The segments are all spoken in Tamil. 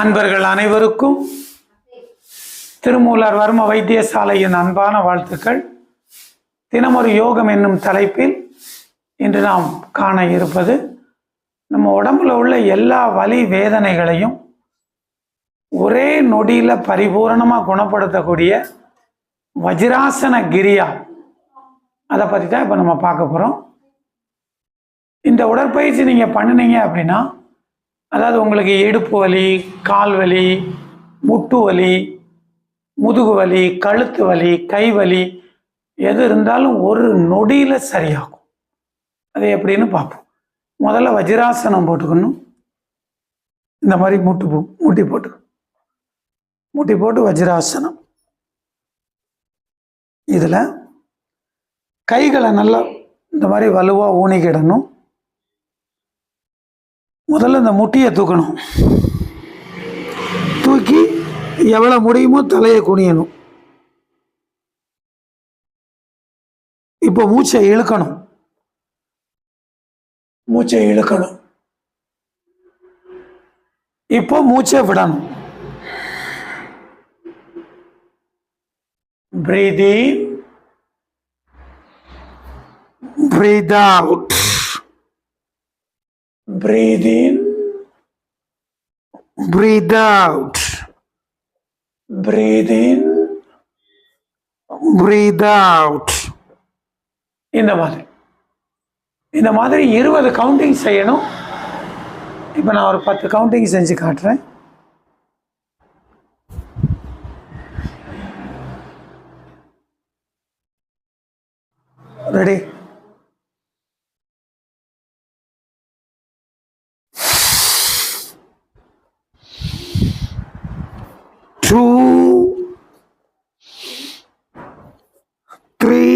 அன்பர்கள் அனைவருக்கும் திருமூலர் வர்ம வைத்தியசாலையின் அன்பான வாழ்த்துக்கள். தினமொரு யோகம் என்னும் தலைப்பில் இன்று நாம் காண இருப்பது நம்ம உடம்புல உள்ள எல்லா வலி வேதனைகளையும் ஒரே நொடியில பரிபூரணமாக குணப்படுத்தக்கூடிய வஜ்ராசன கிரியா. அதை பற்றி தான் இப்போ நம்ம பார்க்க போகிறோம் இந்த உடற்பயிற்சி நீங்கள் பண்ணினீங்க அப்படின்னா அதாவது உங்களுக்கு இடுப்பு வலி கால் வலி முட்டு வலி முதுகு வலி கழுத்து வலி கை வலி எது இருந்தாலும் ஒரு நொடியில் சரியாகும். அது எப்படின்னு பார்ப்போம். முதல்ல வஜ்ராசனம் போட்டுக்கணும். இந்த மாதிரி முட்டு போ முட்டி போட்டு முட்டி போட்டு வஜ்ராசனம். இதில் கைகளை நல்லா இந்த மாதிரி வலுவாக ஊனிக்கிடணும். முதல்ல இந்த முட்டியை தூக்கணும். தூக்கி எவ்வளோ முடியுமோ தலையை குனியணும். இப்போ மூச்சை இழுக்கணும். மூச்சை இழுக்கணும். இப்போ மூச்சை விடணும். Breathe in. Breathe out. Breathe in breathe out. breathe in. Breathe out. இந்த மாதிரி இந்த மாதிரி இருபது கவுண்டிங் செய்யணும். இப்போ நான் ஒரு பத்து கவுண்டிங் செஞ்சு காட்டுறேன். Ready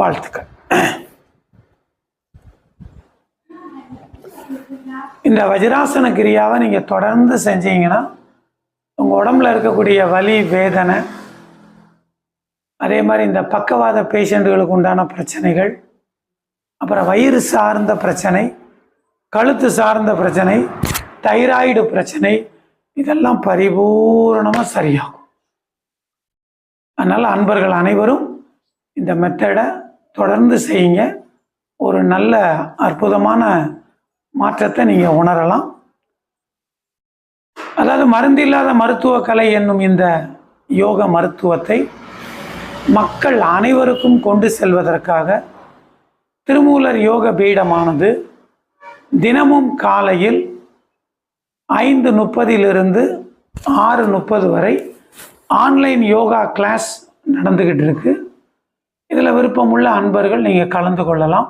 வாழ்த்துக்கள். இந்த வஜ்ராசன கிரியாவை நீங்கள் தொடர்ந்து செஞ்சீங்கன்னா உங்கள் உடம்புல இருக்கக்கூடிய வலி வேதனை அதே மாதிரி இந்த பக்கவாத பேஷண்ட்டுகளுக்கு உண்டான பிரச்சனைகள் அப்புறம் வயிறு சார்ந்த பிரச்சனை கழுத்து சார்ந்த பிரச்சனை தைராய்டு பிரச்சனை இதெல்லாம் பரிபூரணமாக சரியாகும். அதனால் அன்பர்கள் அனைவரும் இந்த மெத்தடை தொடர்ந்து செய்யுங்க. ஒரு நல்ல அற்புதமான மாற்றத்தை நீங்கள் உணரலாம். அதாவது மருந்து இல்லாத மருத்துவ கலை என்னும் இந்த யோக மருத்துவத்தை மக்கள் அனைவருக்கும் கொண்டு செல்வதற்காக திருமூலர் யோக பீடமானது தினமும் காலையில் ஐந்து முப்பதிலிருந்து ஆறு முப்பது வரை ஆன்லைன் யோகா கிளாஸ் நடந்துக்கிட்டு இருக்குது இதில் விருப்பமுள்ள அன்பர்கள் நீங்கள் கலந்து கொள்ளலாம்.